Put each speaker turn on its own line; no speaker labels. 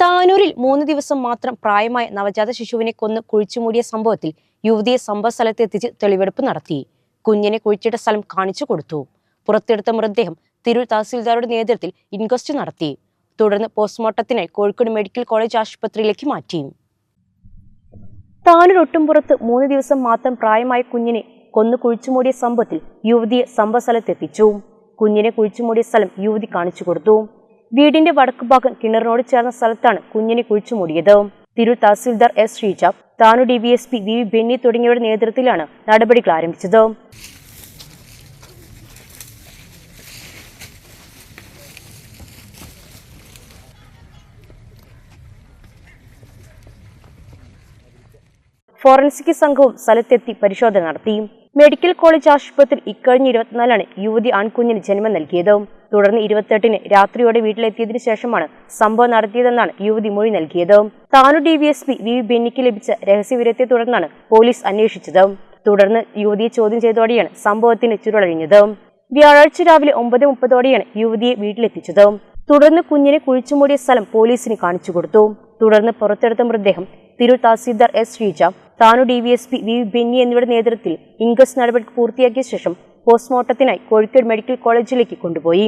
താനൂരിൽ മൂന്ന് ദിവസം മാത്രം പ്രായമായ നവജാത ശിശുവിനെ കൊന്ന് കുഴിച്ചുമൂടിയ സംഭവത്തിൽ യുവതിയെ സംഭവ സ്ഥലത്തെത്തിച്ച് തെളിവെടുപ്പ് നടത്തി. കുഞ്ഞിനെ കുഴിച്ചിട്ട സ്ഥലം കാണിച്ചു കൊടുത്തു. പുറത്തെടുത്ത മൃതദേഹം തിരൂർ തഹസിൽദാരുടെ നേതൃത്വത്തിൽ ഇൻക്വസ്റ്റ് നടത്തി. തുടർന്ന് പോസ്റ്റ്മോർട്ടത്തിനായി കോഴിക്കോട് മെഡിക്കൽ കോളേജ് ആശുപത്രിയിലേക്ക് മാറ്റി. താനൂർ ഒട്ടുംപുറത്ത് മൂന്ന് ദിവസം മാത്രം പ്രായമായ കുഞ്ഞിനെ കൊന്നു കുഴിച്ചുമൂടിയ സംഭവത്തിൽ യുവതിയെ സംഭവ സ്ഥലത്തെത്തിച്ചു കുഞ്ഞിനെ കുഴിച്ചുമൂടിയ സ്ഥലം യുവതി കാണിച്ചു കൊടുത്തു. വീടിന്റെ വടക്ക് ഭാഗം കിണറിനോട് ചേർന്ന സ്ഥലത്താണ് കുഞ്ഞിനെ കുഴിച്ചു മൂടിയത്. Tirur tahsildar S Sreeja Tanur D V S P V Benny തുടങ്ങിയവരുടെ നേതൃത്വത്തിലാണ് നടപടികൾ ആരംഭിച്ചത്. ഫോറൻസിക് സംഘവും സ്ഥലത്തെത്തി പരിശോധന നടത്തി. മെഡിക്കൽ കോളേജ് ആശുപത്രി ഇക്കഴിഞ്ഞ ഇരുപത്തിനാലാണ് യുവതി ആൺകുഞ്ഞിന് ജന്മം നൽകിയത്. തുടർന്ന് ഇരുപത്തെട്ടിന് രാത്രിയോടെ വീട്ടിലെത്തിയതിനു ശേഷമാണ് സംഭവം നടത്തിയതെന്നാണ് യുവതി മൊഴി നൽകിയത്. Tanur D V S P V ബെന്നിക്ക് ലഭിച്ച രഹസ്യവിവരത്തെ തുടർന്നാണ് പോലീസ് അന്വേഷിച്ചത്. തുടർന്ന് യുവതിയെ ചോദ്യം ചെയ്തതോടെയാണ് സംഭവത്തിന് ചുരുളഴിഞ്ഞത്. വ്യാഴാഴ്ച രാവിലെ ഒമ്പത് മുപ്പതോടെയാണ് യുവതിയെ വീട്ടിലെത്തിച്ചത്. തുടർന്ന് കുഞ്ഞിനെ കുഴിച്ചുമൂടിയ സ്ഥലം പോലീസിന് കാണിച്ചു കൊടുത്തു. തുടർന്ന് പുറത്തെടുത്ത മൃതദേഹം Tirur tahsildar S Sreeja Tanur D V S P V Benny എന്നിവരുടെ നേതൃത്വത്തിൽ ഇൻക്വസ്റ്റ് നടപടി പൂർത്തിയാക്കിയ ശേഷം പോസ്റ്റ്മോർട്ടത്തിനായി കോഴിക്കോട് മെഡിക്കൽ കോളേജിലേക്ക് കൊണ്ടുപോയി.